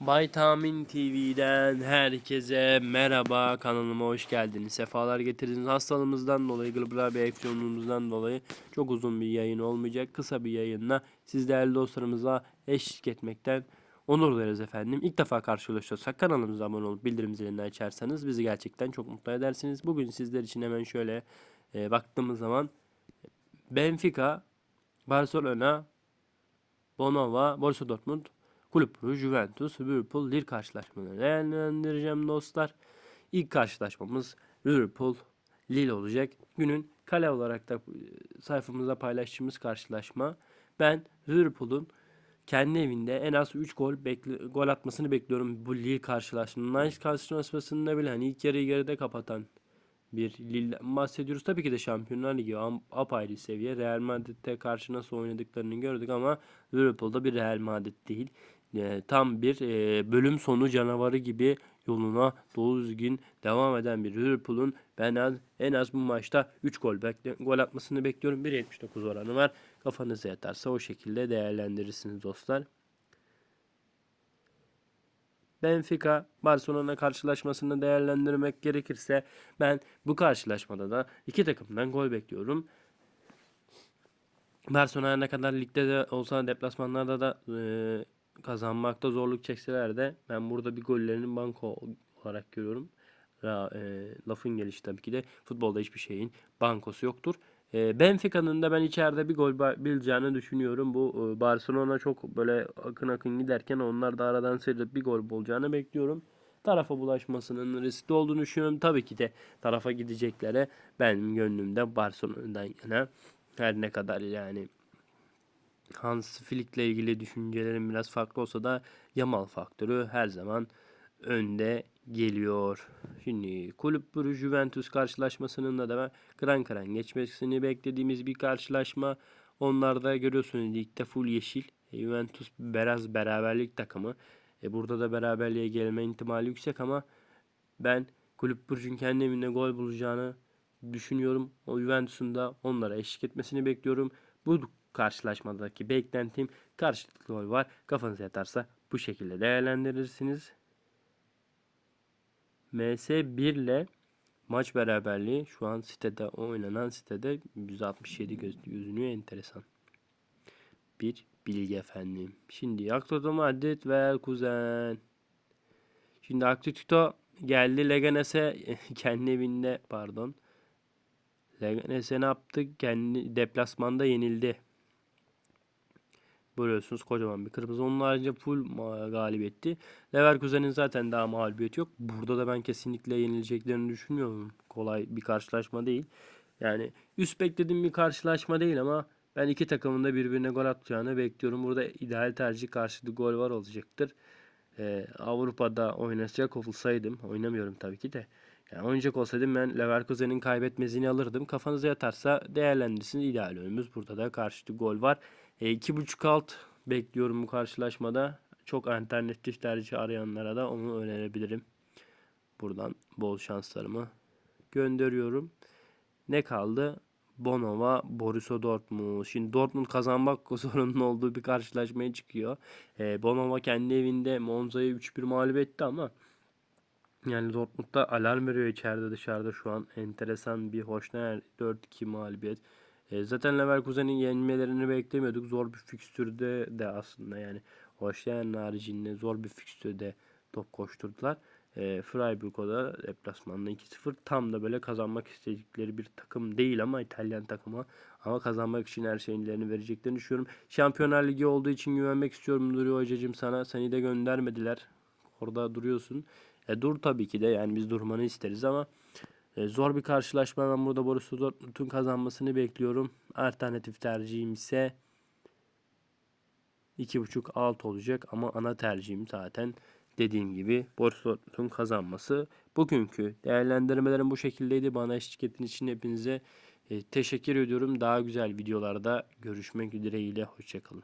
Vitamin TV'den herkese merhaba kanalıma hoş geldiniz. Sefalar getirdiniz. Hastalığımızdan dolayı, global bir enfeksiyonumuzdan dolayı çok uzun bir yayın olmayacak. Kısa bir yayınla siz değerli dostlarımızla eşlik etmekten onur duyarız efendim. İlk defa karşılaşıyorsak kanalımıza abone olup bildirim zilini açarsanız bizi gerçekten çok mutlu edersiniz. Bugün sizler için hemen şöyle e, baktığımız zaman Benfica, Barcelona, Bonova, Borussia Dortmund, Kulüp Juventus, Liverpool, Lille karşılaşmalarını değerlendireceğim dostlar. İlk karşılaşmamız Liverpool, Lille olacak. Günün kale olarak da e, sayfamızda paylaştığımız karşılaşma. Ben Liverpool'un kendi evinde en az 3 gol bekli- gol atmasını bekliyorum bu Lille karşılaşmasında. Nice karşılaşmasında bile hani ilk yarıyı geride kapatan bir Lille'den bahsediyoruz. Tabii ki de Şampiyonlar Ligi apayrı seviye. Real Madrid'de karşı nasıl oynadıklarını gördük ama Liverpool'da bir Real Madrid değil. Ee, tam bir e, bölüm sonu canavarı gibi yoluna dolu düzgün devam eden bir Liverpool'un ben az, en az bu maçta 3 gol bekle, gol atmasını bekliyorum. 1.79 oranı var. Kafanıza yatarsa o şekilde değerlendirirsiniz dostlar. Benfica Barcelona karşılaşmasını değerlendirmek gerekirse ben bu karşılaşmada da iki takımdan gol bekliyorum. Barcelona ne kadar ligde de olsa deplasmanlarda da e, kazanmakta zorluk çekseler de ben burada bir gollerinin banko olarak görüyorum. Ya, e, lafın gelişi tabii ki de futbolda hiçbir şeyin bankosu yoktur. E, Benfica'nın da ben içeride bir gol bileceğini düşünüyorum. Bu e, Barcelona çok böyle akın akın giderken onlar da aradan sıyrılıp bir gol bulacağını bekliyorum. Tarafa bulaşmasının riskli olduğunu düşünüyorum. Tabii ki de tarafa gideceklere benim gönlümde Barcelona'dan yana her ne kadar yani Hans Flick'le ilgili düşüncelerim biraz farklı olsa da Yamal faktörü her zaman önde geliyor. Şimdi Kulüp Brugge Juventus karşılaşmasının da da kıran kıran geçmesini beklediğimiz bir karşılaşma. Onlar da görüyorsunuz ligde full yeşil. E, Juventus biraz beraberlik takımı. E, burada da beraberliğe gelme ihtimali yüksek ama ben Kulüp Brugge'ün kendi evinde gol bulacağını düşünüyorum. O Juventus'un da onlara eşlik etmesini bekliyorum. Bu karşılaşmadaki beklentim karşılıklı gol var. Kafanıza yatarsa bu şekilde değerlendirirsiniz. MS1 ile maç beraberliği şu an sitede oynanan sitede 167 göz, gözünüyor enteresan. Bir bilgi efendim. Şimdi Atletico Madrid ve Kuzen. Şimdi Atletico geldi Leganes'e kendi evinde pardon. Leganes'e ne yaptı? Kendi deplasmanda yenildi. Görüyorsunuz kocaman bir kırmızı. Onun haricinde full galibiyetti. Leverkusen'in zaten daha mağlubiyeti yok. Burada da ben kesinlikle yenileceklerini düşünmüyorum. Kolay bir karşılaşma değil. Yani üst beklediğim bir karşılaşma değil ama ben iki takımın da birbirine gol atacağını bekliyorum. Burada ideal tercih karşılıklı gol var olacaktır. Ee, Avrupa'da oynayacak olsaydım, oynamıyorum tabii ki de. Yani oynayacak olsaydım ben Leverkusen'in kaybetmesini alırdım. Kafanıza yatarsa değerlendirsin. İdeal önümüz. Burada da karşılıklı gol var. E, iki buçuk alt bekliyorum bu karşılaşmada. Çok alternatif tercih arayanlara da onu önerebilirim. Buradan bol şanslarımı gönderiyorum. Ne kaldı? Bonova, Borussia Dortmund. Şimdi Dortmund kazanmak zorunlu olduğu bir karşılaşmaya çıkıyor. E, Bonova kendi evinde Monza'yı 3-1 mağlup etti ama yani Dortmund'da alarm veriyor içeride dışarıda şu an. Enteresan bir Hoşner 4-2 mağlubiyet. E, zaten Leverkusen'in yenmelerini beklemiyorduk. Zor bir fikstürde de aslında yani Hoşner'in haricinde zor bir fikstürde top koşturdular. E, Freiburg'o da deplasmanda 2-0 tam da böyle kazanmak istedikleri bir takım değil ama İtalyan takımı ama kazanmak için her şeylerini vereceklerini düşünüyorum. Şampiyonlar Ligi olduğu için güvenmek istiyorum Nuri Hocacığım sana. Seni de göndermediler. Orada duruyorsun. E, dur tabii ki de yani biz durmanı isteriz ama e, zor bir karşılaşma. Ben burada Borussia Dortmund'un kazanmasını bekliyorum. Alternatif tercihim ise 2.5 alt olacak ama ana tercihim zaten dediğim gibi Borussia Dortmund'un kazanması. Bugünkü değerlendirmelerim bu şekildeydi. Bana eşlik ettiğiniz için hepinize e, teşekkür ediyorum. Daha güzel videolarda görüşmek dileğiyle. Hoşçakalın.